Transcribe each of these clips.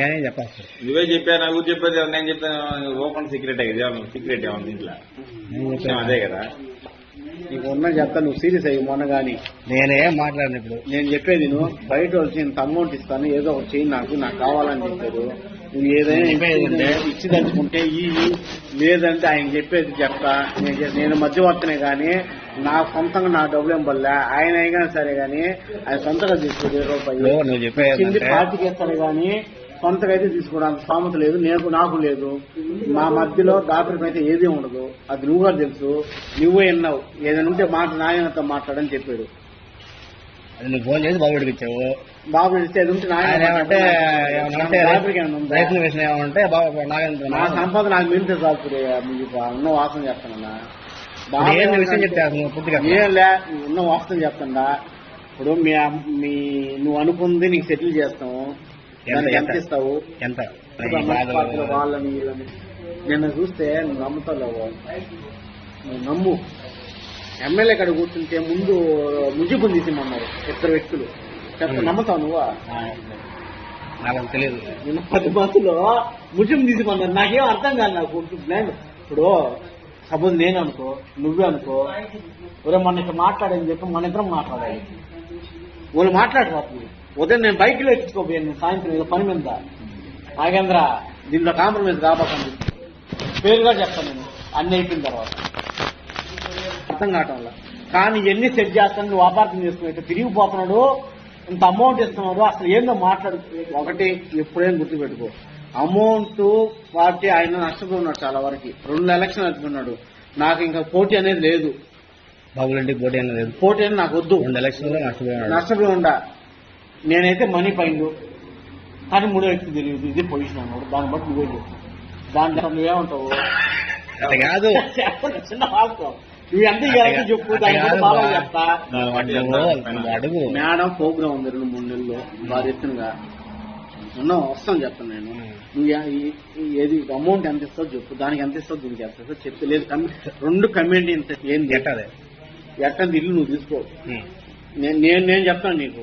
నాకేం చెప్పచ్చు. నువ్వే చెప్పా నాకు చెప్పేది నేను చెప్పాను ఓపెన్ సీక్రెట్ సీక్రెట్ ఏమన్నా అదే కదా? నీకు ఉన్న చెప్తా నువ్వు సీరియస్ అయ్యి మొన్న కానీ నేనేం మాట్లాడిన ఇప్పుడు. నేను చెప్పేది నువ్వు బయట వచ్చి ఇంత అమౌంట్ ఇస్తాను ఏదో ఒకటి చెయ్యి నాకు నాకు కావాలని చెప్పారు. నువ్వు ఏదైనా చెప్పేది ఉంటే ఇచ్చి తలుచుకుంటే ఈ లేదంటే ఆయన చెప్పేది చెప్తా నేను మధ్యవర్తనే కానీ నా సొంతంగా నా డబ్బులు ఏం పడలే ఆయన అయినా సరే కానీ ఆయన సొంతగా ఇరవై రూపాయలు నువ్వు చెప్పేది పార్టీకి ఇస్తారు కానీ సొంతగా అయితే తీసుకోవడానికి స్థామత లేదు నేను నాకు లేదు. మా మధ్యలో దాపరికం అయితే ఏదీ ఉండదు. అది నువ్వు కూడా తెలుసు. నువ్వే విన్నావు. ఏదైనా ఉంటే మాట నాయనతో మాట్లాడని చెప్పాడు. అది నువ్వు ఫోన్ చేసి బాబుడికి ఇచ్చావు. బాబు ఇస్తే అది ఉంటే నాయన ఏమంటే? రైతుల ఏమంటే బాబు నాగేంద్ర నా సంపాదన నాకు మిగిలితే చాలు. మీకు ఉన్న వాసన చెప్తానన్నా విషయం చెప్తే అసలు నువ్వు పూర్తిగా? ఏం లే నువ్వు ఉన్న వాస్తవం చెప్తాడా ఇప్పుడు మీ మీ నువ్వు అనుకుంది నీకు సెటిల్ చేస్తాము. ఎంత-? ఇస్తావు ఎంత? వాళ్ళని నిన్న చూస్తే నువ్వు నమ్ముతావు నువ్వు నమ్ము. ఎమ్మెల్యే కాడ కూర్చుంటే ముందు ముజిబుని తీసిమన్నారు ఇద్దరు వ్యక్తులు. చెప్తా. నమ్ముతావు నువ్వా? నాకు తెలియదు నిన్న పది మందిలో ముజిబు తీసిమన్నారు నాకేం అర్థం కాదు నాకు నేను ఇప్పుడు సపోజ్ నేను అనుకో నువ్వే అనుకో ఒరే మన ఇక్కడ మాట్లాడని చెప్పి మన ఇద్దరం మాట్లాడాలి. వాళ్ళు మాట్లాడకపోతుంది ఉదయం నేను బైక్లో ఎక్కించుకోపోయాను సాయంత్రం ఏదో పని మీద నాగేంద్ర దీంట్లో కాంప్రమైజ్ కాబోతుంది పేరుగా చెప్తాను నేను. అన్ని అయిపోయిన తర్వాత. అర్థం కావటం వల్ల. కానీ ఎన్ని సెట్ చేస్తాను నువ్వు అపార్థం చేసుకున్నట్టు తిరిగిపోతున్నాడు ఇంత అమౌంట్ ఇస్తున్నాడు అసలు ఏందో మాట్లాడు ఒకటి ఎప్పుడైనా గుర్తుపెట్టుకో. అమౌంట్ పార్టీ ఆయన నష్టపోతున్నాడు చాలా వరకు. రెండు ఎలక్షన్ నడుపుకున్నాడు నాకు ఇంకా పోటీ అనేది లేదు. బాబుల ఇంటికి పోటీ అనేది లేదు. పోటీ అనేది నాకు వద్దు. రెండు ఎలక్షన్లో నష్టపోయాడు నష్టపోయి ఉండా. నేనైతే మనీ పైండు కానీ మూడో వ్యక్తి తెలియదు. ఇది పొజిషన్ అన్నాడు దాన్ని బట్టి నువ్వే చెప్పు. దాంట్లో నువ్వేమంటావు? కాదు. చిన్న వాస్తవం ఇవ్వాలంటే చెప్పు బాగా చెప్తా. నువ్వు అడుగు. మేడం ప్రోగ్రామ్ ఉంది రెండు మూడు నెలలు బాగా ఎత్తునగా ఉన్నాం వస్తాను చెప్తాను నేను. నువ్వు ఏది అమౌంట్ ఎంత ఇస్తావు చెప్పు. దానికి ఎంత ఇస్తావు దీనికి ఎంత ఇస్తావు చెప్తే లేదు రెండు కమ్యూనిటీ ఇంత ఏంది ఎట్టదే? ఎట్టంది ఇల్లు నువ్వు తీసుకో. నేను నేను నేను చెప్తాను నీకు.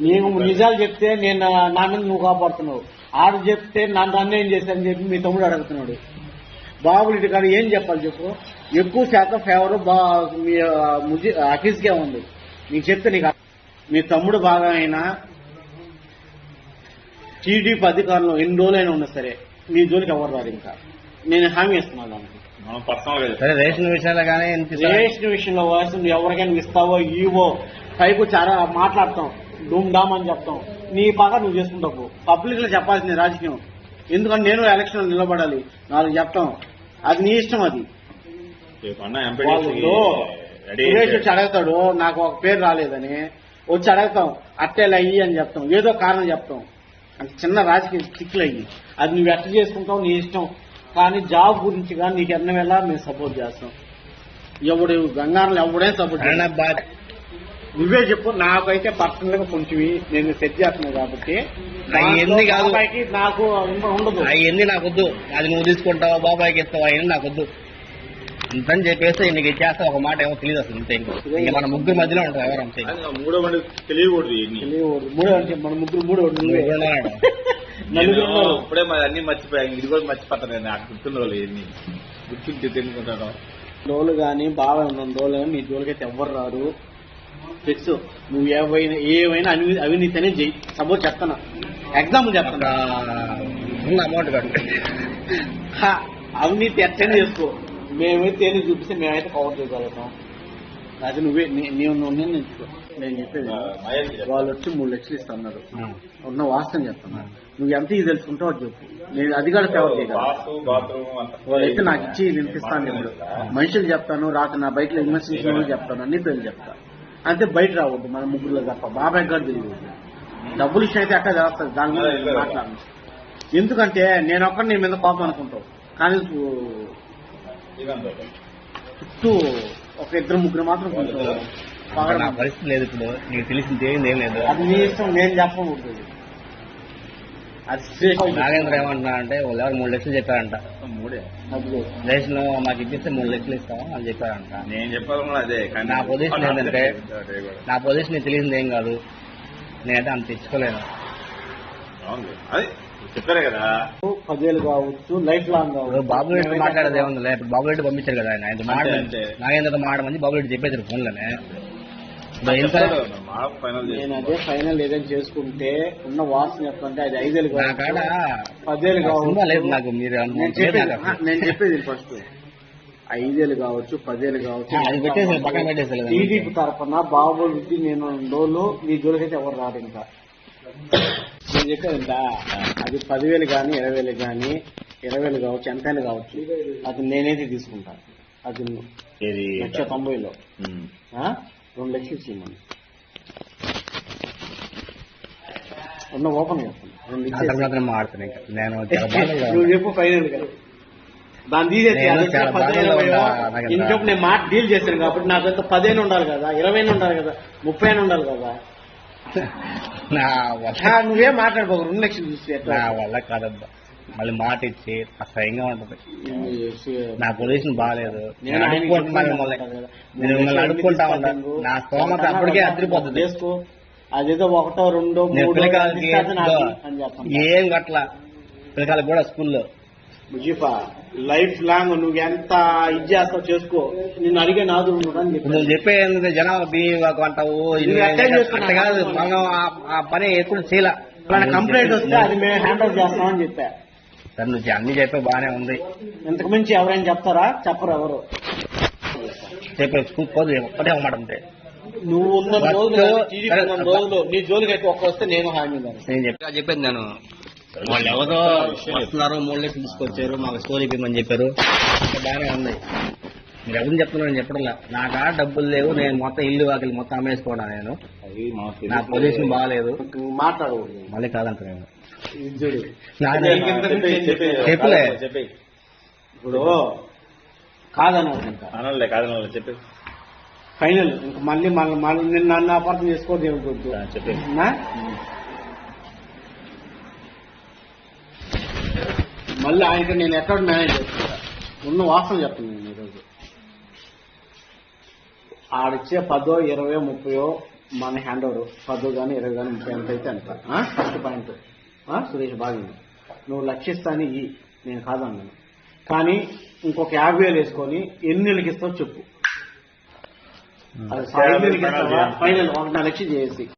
నేను నిజాలు చెప్తే నేను నా మీద నువ్వు కాపాడుతున్నావు. ఆడు చెప్తే నన్ను అన్యాయం చేశానని చెప్పి మీ తమ్ముడు అడుగుతున్నాడు. బాబులు ఇటు కాదు ఏం చెప్పాలి చెప్పు? ఎక్కువ శాతం ఫేవర్ బా మీ అఫీస్కే ఉంది. నీకు చెప్తే నీకు. మీ తమ్ముడు బాగా అయినా టీడీపీ అధికారంలో ఎన్ని రోజులైనా ఉన్నా సరే నీ జోలికి ఎవరు రాదు ఇంకా? నేను హామీ ఇస్తున్నాను దానికి. సరే రేషన్ విషయాలు కానీ? రేషన్ విషయంలో వాసి నువ్వు ఎవరికైనా ఇస్తావో ఇవో పైపు చాలా మాట్లాడతాం. డూమ్ డామ్ అని చెప్తాం. నీ పగ నువ్వు చేసుకుంటావు పబ్లిక్లో చెప్పాల్సింది రాజకీయం. ఎందుకంటే నేను ఎలక్షన్ నిలబడాలి. నాలుగు చెప్తాం. అది నీ ఇష్టం అది. సురేష్ వచ్చి అడుగుతాడు నాకు ఒక పేరు రాలేదని. వచ్చి అడుగుతాం అట్టేలా అయ్యి అని చెప్తాం. ఏదో కారణం చెప్తాం. అంటే చిన్న రాజకీయ చిక్కులు అయ్యి. అది నువ్వు ఎట్ట చేసుకుంటావు నీ ఇష్టం. కానీ జాబ్ గురించి కానీ నీకు ఎన్న వేళ మేము సపోర్ట్ చేస్తాం. ఎవడు గంగారంలో ఎవడైనా సపోర్ట్ నువ్వే చెప్పు నాకైతే పర్సనల్గా కొంచెం నేను సెట్ చేస్తున్నాను కాబట్టి. అవన్నీ కాదు. బాబాయ్కి నాకు ఉండదు. అవన్నీ నాకు వద్దు అది నువ్వు తీసుకుంటావా బాబాయ్కి ఇస్తావా అవన్నీ నాకు వద్దు అంతని చెప్పేసి నీకు ఇచ్చేస్తా ఒక మాట ఏమో తెలియదు అసలు ఇంతే ఇంకో. మన ముగ్గురు మధ్యలో ఉంటారు ఎవరు అంతే. మూడో బండి తెలియకూడదు. మూడో అంటే మన ముగ్గురు మూడో. నలుగురు. ఇప్పుడే మరి అన్ని మర్చిపోయాను ఇది కూడా మర్చిపోతాను నేను నాకు గుర్తున్న వాళ్ళు ఇవన్నీ. గుర్తుంటే తెలుసుకుంటాను. డోలు కానీ బాగా ఉన్న డోలు కానీ నీ డోలుకైతే ఎవ్వరు రారు. ఫిక్స్ నువ్వు ఏవైనా ఏవైనా అవి అవినీతి అనేది చెయ్యి. సపోజ్ చెప్తాను ఎగ్జాంపుల్ చెప్తాను అమౌంట్ కట్టు అవినీతి ఎట్టని చేసుకో. మేమైతే ఏది చూపిస్తే మేమైతే కవర్ చేయగలుగుతాం. అది నువ్వే నీ- నీవు నువ్వు నిర్ణయించుకో నేను చెప్పేది. వాళ్ళు వచ్చి మూడు లక్షలు ఇస్తున్నారు. ఉన్న వాస్తవం చెప్తున్నా. నువ్వు ఎంత ఇది తెలుసుకుంటావు చెప్పు. నేను అది కూడా ఫేవర్ చేయగలను. వాళ్ళైతే నాకు ఇచ్చి వినిపిస్తాను ఇప్పుడు. మనుషులు చెప్తాను రాక నా బయట ఇన్వెస్టిగేషన్ చెప్తాను అన్ని పేర్లు చెప్తా. అంతే బయట రావద్దు మన ముగ్గురులో తప్ప. బాబాయ్ గారు తెలియదు. డబ్బులు ఇష్టం అయితే అక్కడ చేస్తారు దాని మీద మాట్లాడను. ఎందుకంటే నేను ఒక్కడి నీ మీద కోపం అనుకుంటావు. కానీ చుట్టూ ఒక ఇద్దరు ముగ్గురు మాత్రం కొంచెం పరిస్థితి లేదు ఇప్పుడు. నీకు తెలిసింది ఏం లేదు. అది నీ ఇష్టం నేను చెప్పకూడదు. నాగేంద్ర ఏమంటున్నా అంటే వాళ్ళు ఎవరు మూడు లక్షలు చెప్పారంట. మూడే. రేషన్ మాకు ఇప్పిస్తే మూడు లక్షలు ఇస్తాం అని చెప్పారంట. నేను అదే నా పొజిషన్ ఏంటంటే నా పొజిషన్ తెలిసింది ఏం కాదు. నేనైతే అంత తెచ్చుకోలేను అవును. అది చెప్పారే కదా. పదేళ్ళు కావచ్చు లైఫ్ లాంగ్ ఇప్పుడు కావచ్చు బాబు రెడ్డి మాట్లాడేది ఏముంది ఇప్పుడు బాబు రెడ్డి పంపించారు కదా ఆయన. ఆయన మాట అంతే. నాగేంద్ర మాట మంది బాబు రెడ్డి చెప్పేసారు ఫోన్లోనే ఇప్పుడు ఎంత మా ఫైనల్ నేను అదే ఫైనల్ ఏదైనా చేసుకుంటే ఉన్న వాసన ఎట్లంటే అది ఐదేళ్ళు పదేళ్ళు కావచ్చు. మీరు నేను చెప్పేది ఫస్ట్ ఐదేళ్ళు కావచ్చు పదేళ్ళు కావచ్చు. అది పెట్టేసి పక్కన పెట్టేసి టీడీపీ తరఫున బాబుకి నేను డోలు మీ జోలికైతే ఎవరు రాడు ఇంకా? నేను చెప్పేది ఎంత అది పదివేలు కానీ ఇరవై వేలు కానీ ఇరవై వేలు కావచ్చు ఎంతైనా కావచ్చు. అది నేనైతే తీసుకుంటాను అది ఏది? లక్ష తొంభైలో? రెండు లక్షలు ఇచ్చేయమని ఉన్న ఓపెన్ నేను నువ్వు. చెప్పు ఫైనల్గా. దాన్ని తీసేసి ఇంకొక నేను మాట డీల్ చేశాను కాబట్టి నా దగ్గర పదిహేను ఉండాలి కదా ఇరవై ఉండాలి కదా ముప్పై ఉండాలి కదా. నువ్వేం మాట్లాడుకోకు రెండు లక్షలు చూసి నా వల్ల కాదబ్బా. మళ్ళీ మాట ఇచ్చి అసహ్యంగా ఉంటది. నా పొజిషన్ బాగాలేదు నేను నేను ఆయనకి అడుక్కుంటున్నా చెప్పాను మిమ్మల్ని కదా. నేను మిమ్మల్ని అడుక్కుంటా తీసుకో. నా స్తోమత అప్పటికే అదిరిపోతుంది. అదేదో ఒకటో రెండో నేను పిల్లకాయలకి ఏం గట్ల పిల్లకాయలకు కూడా స్కూల్లో. ముజీఫా లైఫ్ లాంగ్ నువ్వు ఎంత ఇది చేస్తావు చేసుకో. నిన్ను అడిగే నాదు నువ్వు చెప్పాను. చెప్పే జనాలు బియ్యం అంటావు కాదు మనం ఆ- ఆ పని ఎప్పుడు చేయలే కంప్లైంట్ వస్తే అది మేము హ్యాండిల్ చేస్తామని చెప్పా. సరే నువ్వు అన్ని చెప్పే బాగానే ఉంది. ఇంతకు మించి ఎవరైనా చెప్తారా? చెప్పరు ఎవరు. చెప్పే స్కూల్ పోదు ఒక్కటే ఒక మాట ఉంటే నువ్వు ఉన్న రోజులు రోజులు నీ జోలికి అయితే ఒక్క వస్తే నేను హామీ. నేను చెప్పి చెప్పేది నేను. వాళ్ళు ఎవరో వస్తున్నారు మూడు తీసుకొచ్చారు మాకు స్టోరీ ఇవ్వమని చెప్పారు. బాగానే ఉంది. మీరు ఎవరిని చెప్తున్నారు నేను చెప్పడంలా నా కాడ డబ్బులు లేవు నేను మొత్తం ఇల్లు వాకిలి మొత్తం అమ్మేసుకోవడా నేను. నా పొజిషన్ బాగాలేదు. మాట్లాడకూడదు మళ్ళీ కాదంట నేను. చెప్పులే. చెప్పేయ్. ఇప్పుడు కాదనవద్దు ఇంకా. అనలే కాదు చెప్పి. ఫైనల్. ఇంకా మళ్ళీ మళ్ళీ మళ్ళీ నిన్ను నన్ను అపార్థం చేసుకోవద్దు ఏమిటొద్దు చెప్పి. నా? మళ్ళీ ఆయనకి నేను ఎక్కడ మేనేజ్ చేసుకుంటా ఉన్న వాస్తవం చెప్తాను నేను ఈరోజు ఆడిచ్చే పదో ఇరవయో ముప్పయో మన హ్యాండ్ ఓవర్ పదో కానీ ఇరవై కానీ ముప్పై ఎంత అయితే అంత. First point. సురేష్ బాగుంది నువ్వు లక్షిస్తాని ఇయ్యి. నేను కాదన్నాను. కానీ ఇంకొక యాభై వేలు వేసుకొని ఎన్ని ఇస్తావు చెప్పు. అది ఫైనల్. ఒక లక్ష చేసి.